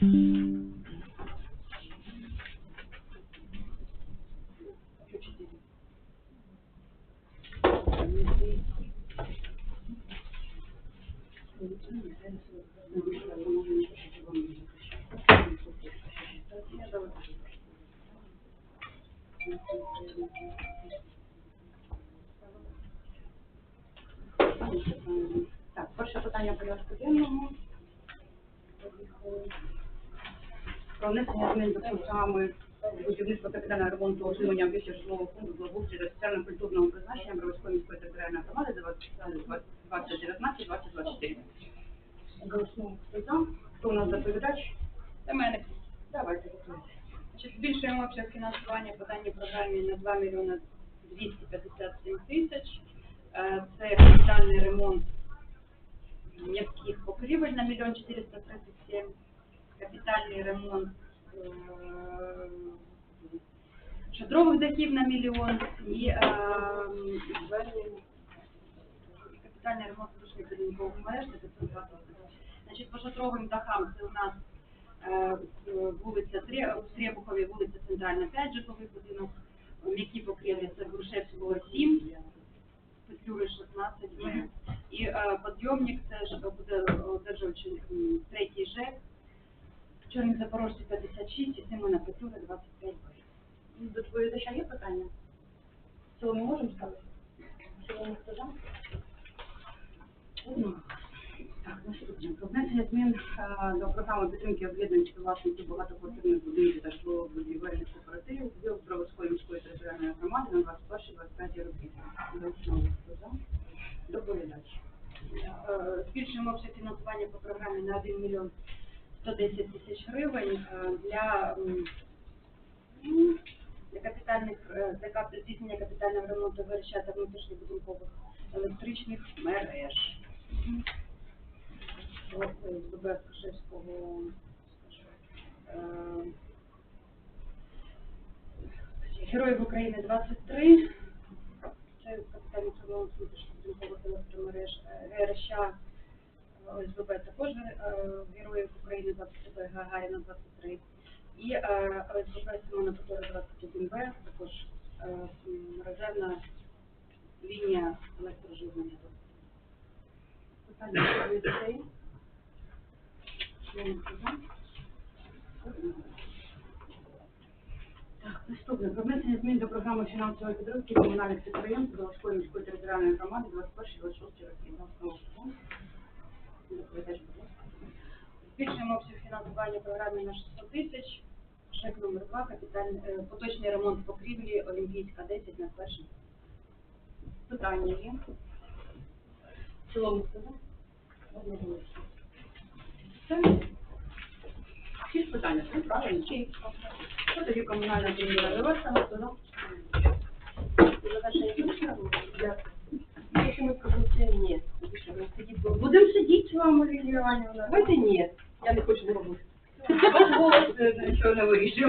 Так, перше питання порядку денного. Про внесення змін до програми будівництва капітального ремонту утримання об'єктів житлового фонду благоустрою та соціально-культурного призначення Бровської міської територіальної громади за 2019-2024. Голосуємо. Хто за? Хто у нас доповідач? Семеник. Давайте готуйтесь. Значить, збільшуємо обсяг фінансування по даній програмі на 2 мільйони 257 тисяч. Е, Це капітальний ремонт м'яких покрівель на мільйон 437, капітальний ремонт е, шатрових дахів на мільйон і е, капітальний ремонт слушних будинкових мереж на 520 тисяч. Значить, по шатровим дахам це у нас е, вулиця в Требухові, вулиця Центральна, 5 житловий будинок, м'які покрівлі це Грушевського 7, Петлюри 16, і підйомник це ж буде одержувачі третій ЖЕК, Чорних Запорожці 56 і Симона Петлюри 25 Б. До доповідача є питання? В цілому можемо ставити? В цілому хто за? Одного. Так, наступне. Про внесення змін е, до програми підтримки об'єднань співвласників багатоквартирних будинків та житлових будівельних кооперативів Білобровської міської територіальної громади на 21-25 роки. Доповідач. Е, збільшуємо обсяг фінансування по програмі на 1 мільйон 110 тисяч гривень е, для, м, для капітальних е, для здійснення капітального ремонту горища та внутрішньобудинкових електричних мереж. Е, е, Героїв України 23, це капітальний ремонт внутрішньобудинкових електромереж Е, ГРЩ ОСББ також е, Героїв України 23, Гагаріна 23. І е, ОСББ Симона Петра 21Б, також е, резервна лінія електроживлення. Питання хто за? Так, наступне. Про внесення змін до програми фінансової підтримки комунальних підприємств Заводської міської територіальної громади 21-26 років. Збільшуємо обсяг фінансування програми на 600 тисяч. Шек номер 2, капітальний, е, поточний ремонт покрівлі Олімпійська 10 на перший. Питання є? В цілому. Все? Всі питання, все правильно? Що тоді комунальна підтримка завершена? Хто Вами, Лілія Іванівна. Давайте нет. Я не хочу е, не вирішує.